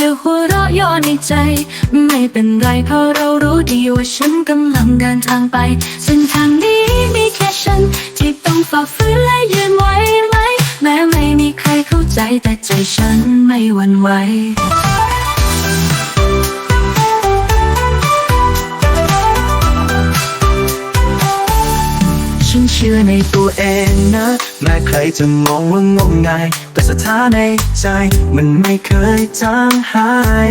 จะหัวเราะย้อในใจ ไม่เป็นไรเพราะเรารู้ดีว่าฉันกำลังเดินทางไปเส้นทางนี้มีแค่ฉัน ที่ต้องฝ่าฝืนและยืนไว้ไหมแม้ไม่มีใครเข้าใจแต่ใจฉันไม่หวั่นไหว ชื่อในตัวเองนะ แม้ใครจะมองว่างมงาย แต่สถานในใจมันไม่เคยจางหาย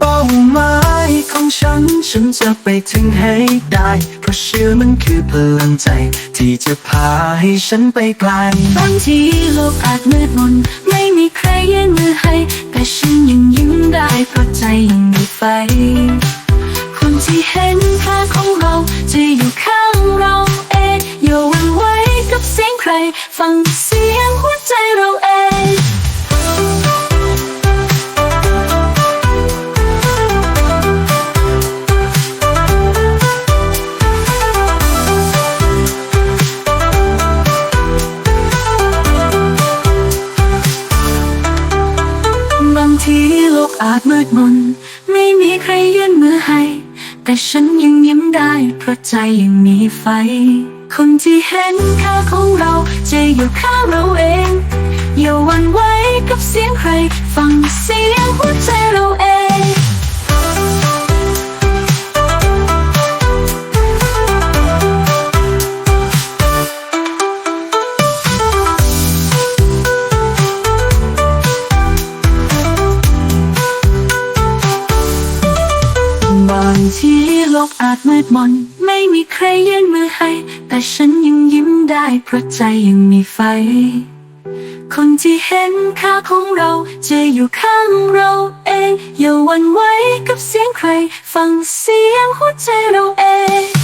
เป้าหมายของฉัน ฉันจะไปถึงให้ได้ เพราะเชื่อมันคือพลังใจ ที่จะพาให้ฉันไปไกลบางทีโลกอาจมืดมนไม่มีใครยื่นมือให้ แต่ฉันยังยิ้มได้เพราะใจยังมีไฟ ร ฟังเสียงหัวใจเราเองบางทีโลกอาจมืดมน ไม่มีใครยื่นมือให้ แต่ฉันยังยิ้มได้เพราะใจยังมีไฟ คนที่เห็นค่าของเรา จะอยู่ข้างเราเอง อย่าหวั่นไหวกับเสียงใคร บางทีโลกอาจมืดมน ไม่มีใครยื่นมือให้ แต่ฉันยังยิ้มได้เพราะใจยังมีไฟ คนที่เห็นค่าของเราจะอยู่ข้างเราเอง อย่าหวั่นไหวกับเสียงใคร ฟังเสียงหัวใจเราเอง